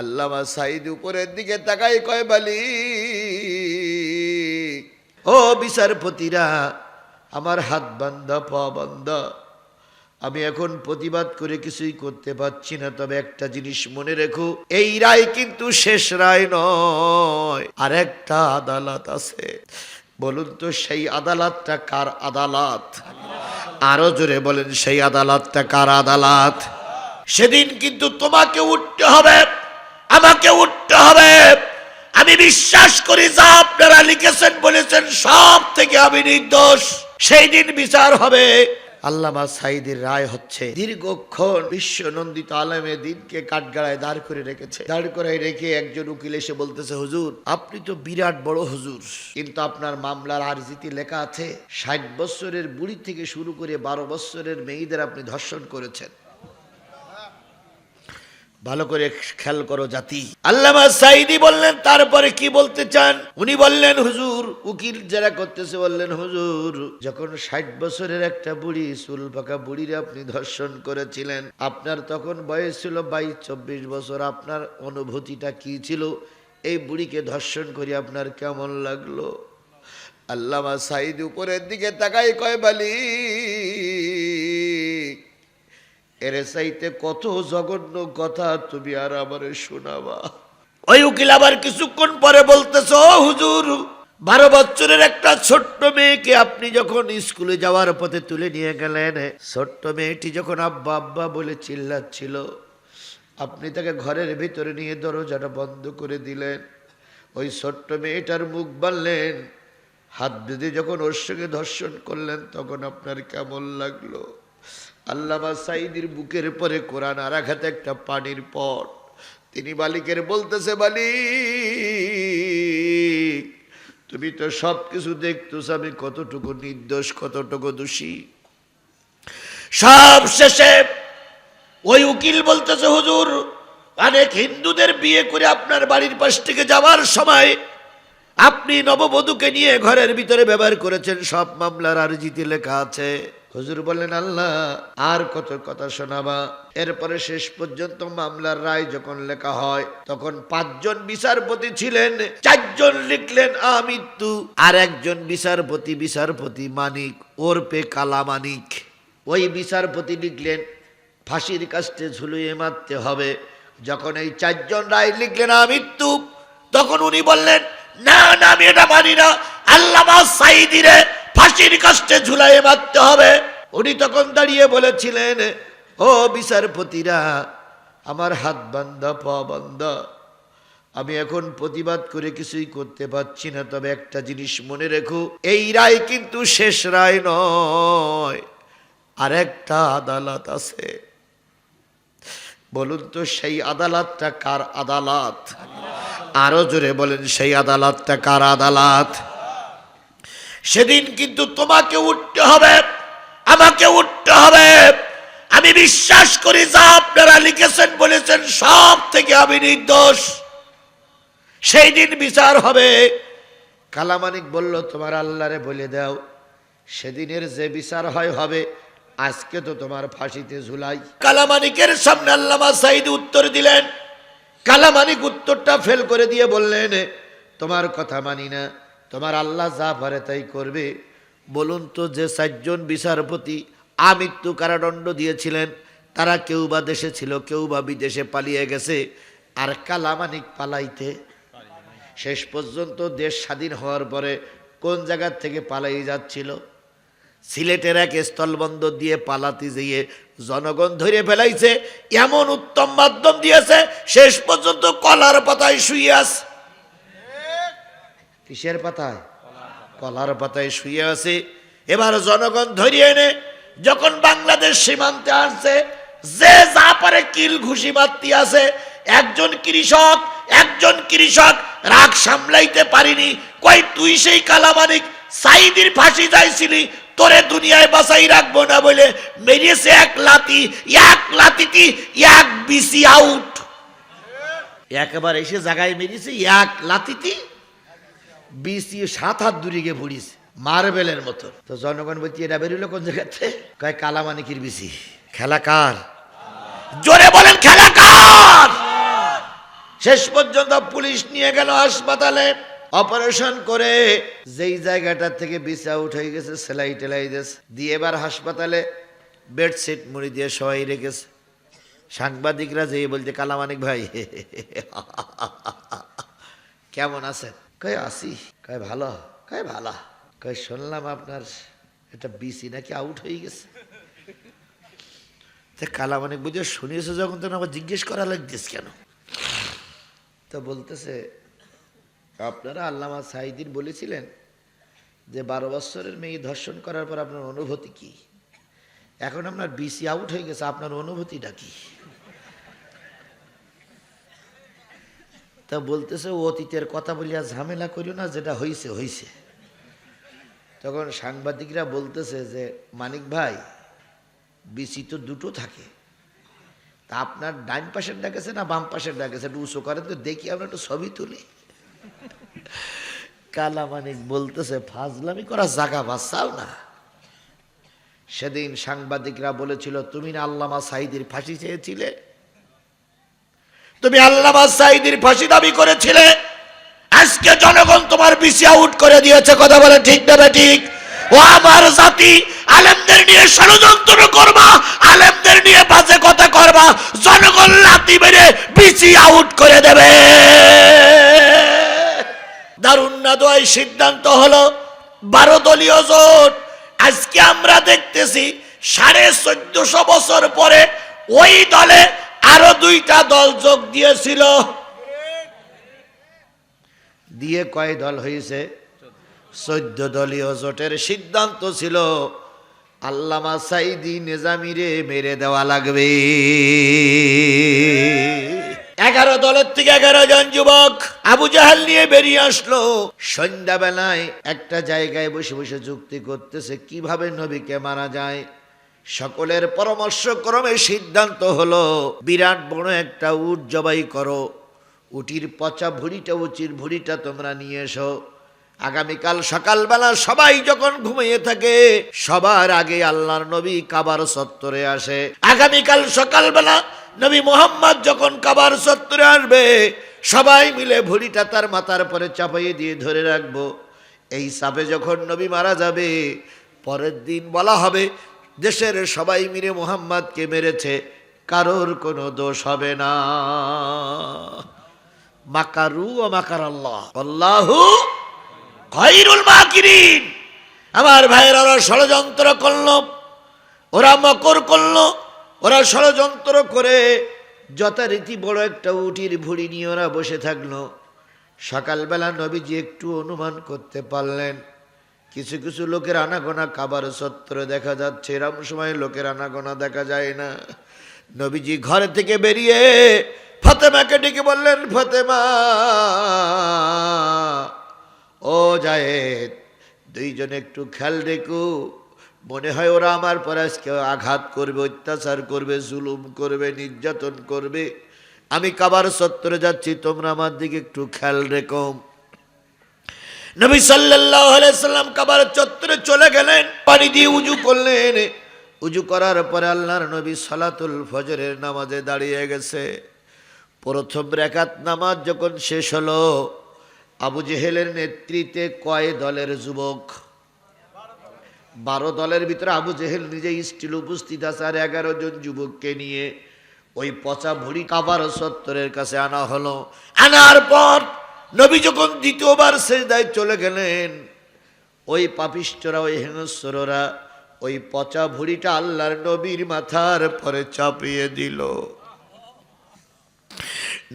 আল্লামা সাইদ উপরের দিকে তাকাই কয়, বালি, ও বিচারপতিরা, আমার হাত বান্ধা, পা বান্ধা, আমি এখন প্রতিবাদ করে কিছুই করতে পারছি না, তবে একটা জিনিস মনে রেখো, এই রায় কিন্তু শেষ রায় নয় আর একটা আদালত আছে। বলুন তো, সেই আদালতটা কার আদালত? আরও জোরে বলেন, সেই আদালতটা কার আদালত? সেদিন কিন্তু তোমাকে উঠতে হবে। আমাকে উঠতে হবে। আমি বিশ্বাস করি যা আপনারা লিখেছেন, বলেছেন, সব থেকে আমি নির্দোষ। সেই দিন বিচার হবে। আল্লামা সাইদের রায় হচ্ছে, দীর্ঘক্ষণ বিশ্ব নন্দিত আলমে দিনকে কাঠগাড়ায় দাঁড় করে রেখেছে। দাঁড় করায় রেখে একজন উকিল এসে বলতেছে, হুজুর, আপনি তো বিরাট বড় হুজুর। কিন্তু আপনার মামলার আরজিতে লেখা আছে, ষাট বছরের বুড়ি থেকে শুরু করে বারো বছরের মেয়েদের আপনি ধর্ষণ করেছেন। ভালো করে খেয়াল করো জাতি। আল্লামা সাইদি বললেন, তারপরে কি বলতে চান? উনি বললেন, হুজুর, উকিল যারা করতেছে বললেন, হুজুর, যখন ষাট বছরের একটা বুড়ি, চুল পাকা বুড়িরে আপনি ধর্ষণ করেছিলেন, আপনার তখন বয়স ছিল বাইশ, চব্বিশ বছর, আপনার অনুভূতিটা কি ছিল? এই বুড়িকে ধর্ষণ করে আপনার কেমন লাগল? আল্লামা সাইদ উপরের দিকে তাকাই কয়, বালি এর চাইতে কত জঘন্য কথা তুমি আর আমারে শোনাবা। ওই উকিল আবার কিছুক্ষণ পরে বলতেছ, "ও হুজুর, বারো বছরের একটা ছোট্ট মেয়েকে আপনি যখন স্কুলে যাওয়ার পথে তুলে নিয়ে গেলেন, ছোট্ট মেয়েটি যখন আব্বা আব্বা বলে চিল্লাচ্ছিল, আপনি তাকে ঘরের ভিতরে নিয়ে দরজাটা বন্ধ করে দিলেন। ওই ছোট্ট মেয়েটার মুখ বানলেন হাত বেঁধে যখন ওর সঙ্গে ধর্ষণ করলেন, তখন আপনার কেমন লাগল? আল্লামা সাইদির বুকের পরে কোরআন আরাঘাতে একটা পানির পট। তিনি বালিকের বলতেছে বালিক তুমি তো সব কিছু দেখতেছ, আমি কতটুকু নির্দোষ, কতটুকু দোষী? সব শেষে ওই উকিল বলতেছে, হুজুর, অনেক হিন্দুদের বিয়ে করে আপনার বাড়ির পাশ থেকে যাওয়ার সময় আপনি নববধূকে নিয়ে ঘরের ভিতরে ব্যবহার করেছেন, সব মামলার আরজিতে লেখা আছে। হুজুর বললেন, আল্লাহ, আর কত কথা শোনাবা? এরপরে শেষ পর্যন্ত মামলার রায় যখন লেখা হয়, তখন পাঁচজন বিচারপতি ছিলেন, চারজন লিখলেন, আমৃত্যু। আর একজন বিচারপতি বিচারপতি মানিক ওরপে কালা মানিক। ওই বিচারপতি লিখলেন, ফাঁসির কাস্তে ঝুলিয়ে মারতে হবে। যখন এই চারজন রায় লিখলেন, আমৃত্যু, তখন উনি বললেন, না না, আমি এটা মানি না। আল্লামা সাইদিরে ফাঁসির কাস্তে ঝুলাইয়ে মারতে হবে। উনি তখন দাঁড়িয়ে বলেছিলেন, ও বিচারপতিরা, আমার হাত বান্ধা, পা বান্ধা। আমি এখন প্রতিবাদ করে কিছুই করতে পারছি না, তবে একটা জিনিস মনে রেখো, এই রায় কিন্তু শেষ রায় নয়। আর একটা আদালত আছে। বলুন তো, সেই আদালতটা কার আদালত? আরও জোরে বলেন, সেই আদালতটা কার আদালত? সেদিন কিন্তু তোমাকে উঠতে হবে, আমাকে উঠতে হবে। আমি বিশ্বাস করি যা আপনারা লিখেছেন, বলেছেন, সব থেকে আমি নির্দোষ। সেই দিন বিচার হবে। কালামানিক বলল, তোমার আল্লাহরে বলে দাও, সেদিনের যে বিচার হয় হবে, আজকে তো তোমার ফাঁসিতে ঝুলাই। কালামানিকের সামনে আল্লামা সাইদ উত্তর দিলেন। কালামানিক উত্তরটা ফেল করে দিয়ে বললেন, তোমার কথা মানি না। তোমার আল্লাহ যা পারে তাই করবে। বলুন তো, যে চারজন বিচারপতি আমৃত্যু কারাদণ্ড দিয়েছিলেন, তারা কেউ বা দেশে ছিল, কেউ বা বিদেশে পালিয়ে গেছে, আর কালামানিক পালাইতে। শেষ পর্যন্ত দেশ স্বাধীন হওয়ার পরে কোন জায়গার থেকে পালাই যাচ্ছিল? সিলেটের এক স্থলবন্দর দিয়ে পালাতে যেয়ে জনগণ ধরে ফেলাইছে, এমন উত্তম মাধ্যম দিয়েছে, শেষ পর্যন্ত কলার পাতায় শুয়ে আছে। কিসের পাতায়? কলার পাতায় শুয়ে আছে। এবার জনগণ ধরিয়ে এনে যখন বাংলাদেশ সীমান্তে আসছে, যে যা পারে কিল ঘুষি মারতি আছে, একজন কৃষক একজন কৃষক রাগ সামলাইতে পারিনি। কই তুই সেই কালামানিক সাইদির ফাঁসি যাইছিলি তোরে দুনিয়ায় বাসাই রাখব না বলে মেরিয়েছে এক লাতি, এক লাতিটি, এক বিসি আউট। একবার এসে জায়গায় মেরিয়েছে এক লাতিটি। বিসি সাত হাত দূরে গিয়ে পড়িস মার্বেলের মতো। তো জনগণ বলছি এটা বেরোলো কোন জায়গাতে কয়, কালামানিকির বিসি। খেলা কার? জোরে বলেন, খেলা কার? শেষ পর্যন্ত পুলিশ নিয়ে গেল হাসপাতালে, অপারেশন করে। যেই জায়গাটা থেকে আউট হয়ে গেছে, সেলাই টেলাই দিয়েছে। দিয়ে এবার হাসপাতালে বেডশিট মুড়ি দিয়ে সবাই রেখেছে। সাংবাদিকরা যেই বলছে, কালামানিক ভাই, কেমন আছেন? কয় আসি? কয় ভালো? কয় ভালো? কয় শুনলাম আপনার এটা বিসি নাকি আউট হয়ে গেছে। তা কালামানিক বুঝে শুনিয়েছে যখন, তখন আবার জিজ্ঞেস করা লাগছিস কেন? তো বলতেছে, আপনারা আল্লামা সাইদিন বলেছিলেন যে বারো বছরের মেয়ে ধর্ষণ করার পর আপনার অনুভূতি কি? এখন আপনার বিসি আউট হয়ে গেছে, আপনার অনুভূতিটা কি? তা বলতেছে অতীতের কথা বলিয়া ঝামেলা করিও না, যেটা হইছে হইছে। তখন সাংবাদিকরা বলতেছে যে, মানিক ভাই বিসি তো দুটো থাকে। তা আপনার ডাইন পাশের ডাকেছে না বাম পাশের ডাকেছে একটু উঁচু করেন তো, দেখি আমরা একটু ছবি তুলি। কালা মানিক বলতেছে, ফাজলামি করা জাগা বাঁচাও না। সেদিন সাংবাদিকরা বলেছিল, তুমি না আল্লামা সাইদির ফাঁসি চেয়েছিলে? তুমি আল্লামা সাইদির ফাঁসি দাবি করেছিলে। আজকে জনগণ তোমার বিসি আউট করে দিয়েছে, কথা বলে ঠিক না ঠিক? ও আমার জাতি, আলেমদের নিয়ে ষড়যন্ত্র করবা, আলেমদের নিয়ে বাজে কথা করবা, জনগণ লাতি মেরে বিসি আউট করে দেবে। দারুণ না দোয়াই সিদ্ধান্ত হলো, বারো দলীয় জোট। আজকে আমরা দেখতেছি সাড়ে চোদ্দশো বছর পরে ওই দলে আরও দুইটা দল যোগ দিয়েছিল। দিয়ে কয় দল হয়েছে চোদ্দ দলীয় জোটের সিদ্ধান্ত ছিল আল্লামা সাইদি নিজামিরে মেরে দেওয়া লাগবে। এগারো দলের থেকে এগারো জন যুবক আবু জাহাল নিয়ে বেরিয়ে আসলো। সন্ধ্যাবেলায় একটা জায়গায় বসে বসে যুক্তি করতেছে কীভাবে নবীকে মারা যায়? সকলের পরামর্শ ক্রমে সিদ্ধান্ত হলো, বিরাট বড় একটা উট জবাই করো। উটির পচা ভুড়িটা, উচির ভুড়িটা তোমরা নিয়ে এসো। আগামীকাল সকালবেলা সবাই যখন ঘুমিয়ে থাকে, সবার আগে আল্লাহর নবী কাবার সত্তরে আসে। আগামীকাল সকালবেলা নবী মোহাম্মদ যখন কাবার সত্তরে আসবে, সবাই মিলে ভুড়িটা তার মাথার পরে চাপাইয়ে দিয়ে ধরে রাখব। এই সাপে যখন নবী মারা যাবে, পরের দিন বলা হবে দেশের সবাই মিলে মোহাম্মদকে মেরেছে, কারোর কোনো দোষ হবে না। মাকারু ও মাকার আল্লাহ। আল্লাহু খৈরুল মাকিরিন। আমার ভাইয়ের, ওরা ষড়যন্ত্র করল, ওরা মকর করল, ওরা ষড়যন্ত্র করে যথারীতি বড় একটা উটির ভুড়ি নিয়ে ওরা বসে থাকল। সকালবেলা নবীজি একটু অনুমান করতে পারলেন কিছু কিছু লোকের আনাগোনা কাবার সত্তরে দেখা যাচ্ছে এরম সময় লোকের আনাগোনা দেখা যায় না। নবীজি ঘরে থেকে বেরিয়ে ফতেমাকে ডেকে বললেন, ফতেমা, ও জায়েদ, দুইজন একটু খেয়াল রেখো। মনে হয় ওরা আমার পর আজকে আঘাত করবে, অত্যাচার করবে, জুলুম করবে, নির্যাতন করবে। আমি কাবার সত্তরে যাচ্ছি, তোমরা আমার দিকে একটু খেয়াল রেখো। নবী সাল্লাল্লাহু আলাইহি সাল্লাম কাবার চত্বরে চলে গেলেন, পানি দিয়ে উজু করলেন। উজু করার পরে আল্লাহর নবী সালাতুল ফজরের নামাজে দাঁড়িয়ে গেছে। প্রথম রেখাত নামাজ যখন শেষ হলো, আবু জেহেলের নেতৃত্বে কয় দলের যুবক? বারো দলের ভিতরে আবু জেহেল নিজে স্টিল উপস্থিত আছে আর এগারো জন যুবককে নিয়ে ওই পচা ভুড়ি কাবার সত্তরের কাছে আনা হলো। আনার পর নবী যখন দ্বিতীয়বার সেজদায় চলে গেলেন, ওই পাপিষ্টরা ওই হেনস্বররা ওই পচা ভুড়িটা আল্লাহর নবীর মাথার পরে চাপিয়ে দিল।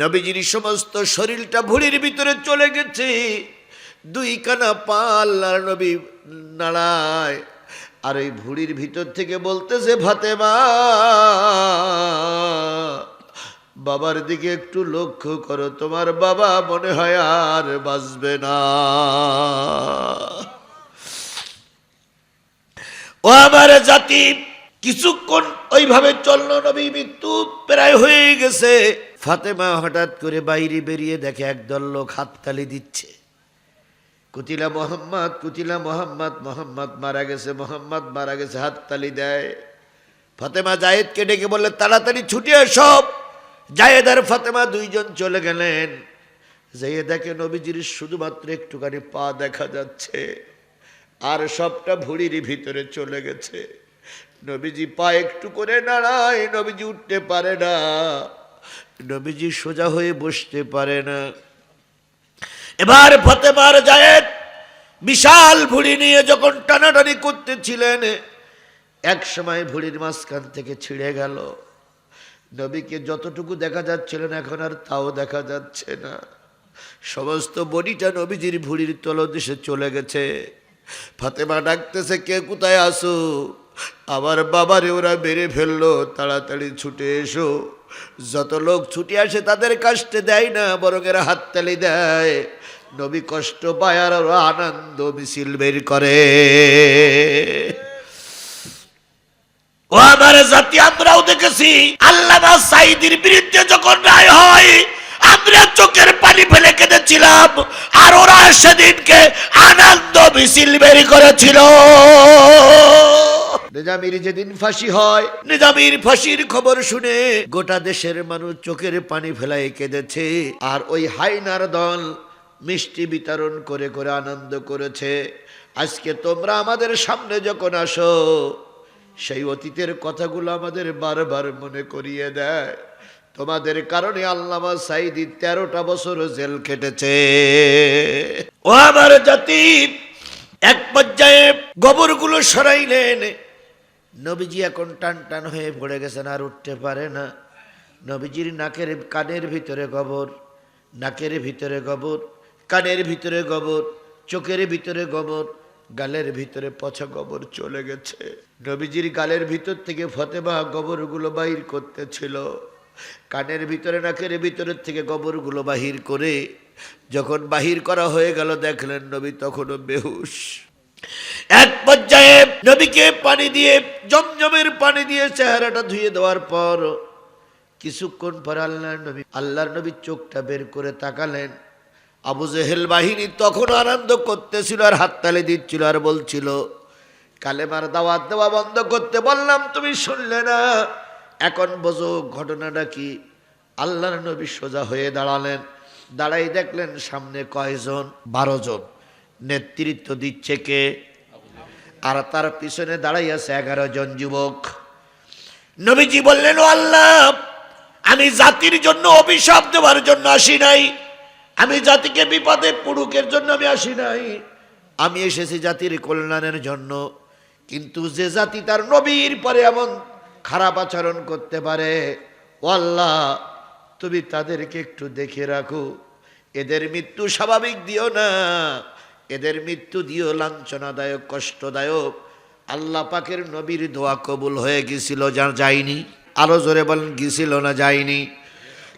নবীজির সমস্ত শরীরটা ভুড়ির ভিতরে চলে গেছে। দুই কানা পা আল্লাহর নবী নাড়ায়, আর ওই ভুড়ির ভিতর থেকে বলতেছে, ফাতেমা বাবার দিকে একটু লক্ষ্য করো, তোমার বাবা মনে হয় আর বাঁচবে না। ও আমার জাতি, কিছুক্ষণ ওইভাবে চলল নবী, মৃত্যু প্রায় হয়ে গেছে। ফাতেমা হঠাৎ করে বাইরে বেরিয়ে দেখে একদল লোক হাততালি দিচ্ছে। কুতিলা মোহাম্মদ কুতিলা মোহাম্মদ মোহাম্মদ মারা গেছে, মোহাম্মদ মারা গেছে, হাততালি দেয়। ফাতেমা জায়েদকে ডেকে বললে, তাড়াতাড়ি ছুটে সব জায়েদার ফাতেমা দুইজন চলে গেলেন। জায়েদাকে নবীজির শুধুমাত্র একটুখানি পা দেখা যাচ্ছে আর সবটা ভুড়ির ভিতরে চলে গেছে। নবীজি পা একটু করে নাড়ায়, নবীজি উঠতে পারে না, নবীজি সোজা হয়ে বসতে পারে না। এবার ফতেমার জায়েদ বিশাল ভুড়ি নিয়ে যখন টানাটানি করতেছিলেন, এক সময় ভুড়ির মাঝখান থেকে ছিঁড়ে গেল। নবীকে যতটুকু দেখা যাচ্ছিল না এখন আর তাও দেখা যাচ্ছে না। সমস্ত বডিটা নবীজির ভুড়ির তলদেশে চলে গেছে। ফাতেমা ডাকতেছে, কে কোথায় আসো আমার বাবারে ওরা মেরে ফেলল, তাড়াতাড়ি ছুটে এসো। যত লোক ছুটে আসে, তাদের কাস্টে দেয় না, বরং এরা হাততালি দেয়। নবী কষ্ট পায় আর আনন্দ মিছিল বের করে। ও আমার জাতি আমরাও দেখেছি। আল্লামা সাইদির বিরুদ্ধে যখন রায় হয় আমরা চোখের পানি ফেলে কেঁদেছিলাম আর ওরা সেদিনকে আনন্দ মিছিল বের করেছিল। নিজামির যেদিন ফাঁসি হয় নিজামির ফাঁসির খবর শুনে গোটা দেশের মানুষ চোখের পানি ফেলাই কেঁদেছে আর ওই হাইনার দল মিষ্টি বিতরণ করে করে আনন্দ করেছে। আজকে তোমরা আমাদের সামনে যখন আসো সেই অতীতের কথাগুলো আমাদের বারবার মনে করিয়ে দেয়। তোমাদের কারণে আল্লামা সাইদি তেরোটা বছর জেল কেটেছে ও আমার জাতি, এক পর্যায়ে গোবরগুলো সরাইলেন। নবীজি এখন টান টান হয়ে পড়ে গেছেন, আর উঠতে পারে না। নবীজির নাকের কানের ভিতরে গোবর, নাকের ভিতরে গোবর, কানের ভিতরে গোবর, চোখের ভিতরে গোবর গালের ভিতরে পচা গোবর চলে গেছে। নবীজির গালের ভিতর থেকে ফতেমা গোবরগুলো বাহির করতেছিল। কানের ভিতরে, নাকের ভিতরের থেকে গোবরগুলো বাহির করে যখন বাহির করা হয়ে গেল, দেখলেন নবী তখনও বেহুশ। এক পর্যায়ে নবীকে পানি দিয়ে, জমজমের পানি দিয়ে চেহারাটা ধুয়ে দেওয়ার পর কিছুক্ষণ পর আল্লাহর নবী, আল্লাহর নবীর চোখটা বের করে তাকালেন। আবু জেহেল বাহিনী তখন আনন্দ করতেছিল আর হাততালি দিচ্ছিল আর বলছিল, কালেমার দাওয়াত দেওয়া বন্ধ করতে বললাম, তুমি শুনলে না? এখন বোঝো ঘটনাটা কি? আল্লাহর নবী সোজা হয়ে দাঁড়ালেন। দাঁড়াই দেখলেন সামনে কয়জন? বারো জন। নেতৃত্ব দিচ্ছে কে? আর তার পিছনে দাঁড়াই আছে এগারো জন যুবক। নবীজি বললেন, ও আল্লাহ, আমি জাতির জন্য অভিশাপ দেওয়ার জন্য আসি নাই। আমি জাতিকে বিপদে পুরুকের জন্য আমি আসি নাই। আমি এসেছি জাতির কল্যাণের জন্য। কিন্তু যে জাতি তার নবীর পরে এমন খারাপ আচরণ করতে পারে আল্লাহ তুমি তাদেরকে একটু দেখে রাখো। এদের মৃত্যু স্বাভাবিক দিও না। এদের মৃত্যু দিও লাঞ্ছনাদায়ক, কষ্টদায়ক। আল্লাহ পাকের নবীর দোয়া কবুল হয়ে গেছিল, যা যায়নি। আরও জোরে বলেন, গেছিল না, যায়নি।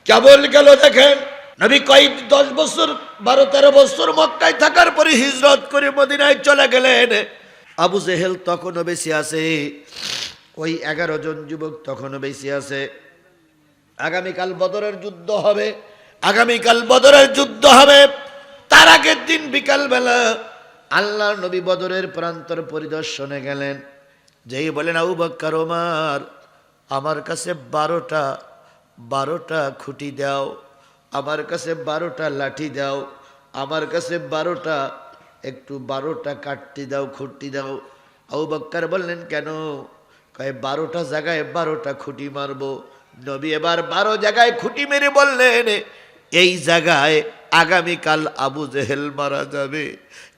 কেবল গেল দেখেন নবী কয়েক দশ বছর, বারো, তেরো বছর মক্কায় থাকার পরে হিজরত করে মদিনায় চলে গেলেন। আবু জেহেল তখনও বেশি আছে। ওই এগারো জন যুবক তখনও বেশি আছে। আগামীকাল বদরের যুদ্ধ হবে। আগামীকাল বদরের যুদ্ধ হবে। তার আগের দিন বিকালবেলা আল্লাহ নবী বদরের প্রান্তর পরিদর্শনে গেলেন। যেই বলেন, আবু বক্কর, ওমার, আমার কাছে বারোটা বারোটা খুঁটি দাও। আমার কাছে বারোটা লাঠি দাও, আমার কাছে বারোটা, একটু বারোটা কাটতি দাও, খুঁটি দাও। আবু বক্কর বললেন, কেন? কয়, বারোটা জায়গায় বারোটা খুঁটি মারবো। নবী এবার বারো জায়গায় খুঁটি মেরে বললেন, এই জায়গায় আগামীকাল আবু জেহেল মারা যাবে।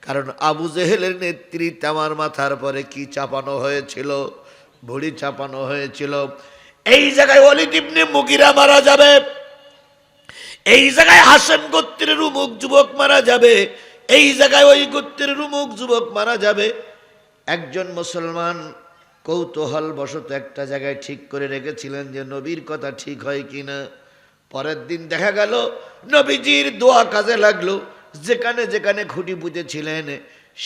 কারণ আবু জেহেলের নেতৃত্বে আমার মাথার পরে কি চাপানো হয়েছিল? ভুড়ি চাপানো হয়েছিল। এই জায়গায় অলিদ মুগিরা মারা যাবে। এই জায়গায় হাসেম গোত্রের উমুক যুবক মারা যাবে, এই জায়গায় ওই গোত্রের উমুক যুবক মারা যাবে। একজন মুসলমান কৌতূহল বশত একটা জায়গায় ঠিক করে রেখেছিলেন যে নবীর কথা ঠিক হয় কিনা। পরের দিন দেখা গেল, নবীজির দোয়া কাজে লাগল। যেখানে যেখানে খুঁটি বুঝেছিলেন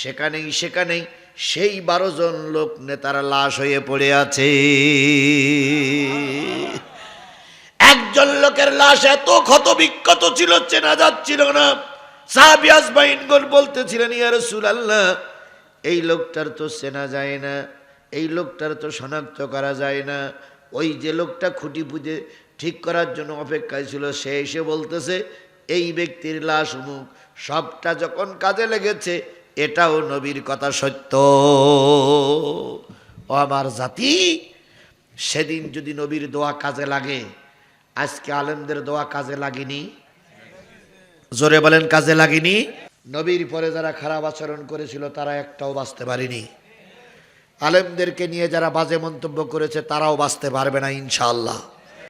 সেখানেই সেখানেই সেই বারো জন লোক নেতারা লাশ হয়ে পড়ে আছে। লোকের লাশ এত ক্ষত বিক্ষত ছিল, চেনা যাচ্ছিল না। সাহাবিয়াস বাইনগণ বলতেছিলেন, ইয়া রাসূলুল্লাহ, এই লোকটার তো চেনা যায় না, এই লোকটার তো শনাক্ত করা যায় না। ওই যে লোকটা খুঁটি পুঁজে ঠিক করার জন্য অপেক্ষায় ছিল, সে এসে বলতেছে, এই ব্যক্তির লাশ অমুক। সবটা যখন কাজে লেগেছে, এটাও নবীর কথা সত্য। ও আমার জাতি, সেদিন যদি নবীর দোয়া কাজে লাগে আজকে আলেমদের দোয়া কাজে লাগেনি? জোরে বলেন, কাজে লাগেনি? নবীর পরে যারা খারাপ আচরণ করেছিল, তারা একটাও বাঁচতে পারেনি। আলেমদেরকে নিয়ে যারা বাজে মন্তব্য করেছে, তারাও বাঁচতে পারবে না, ইনশাআল্লাহ।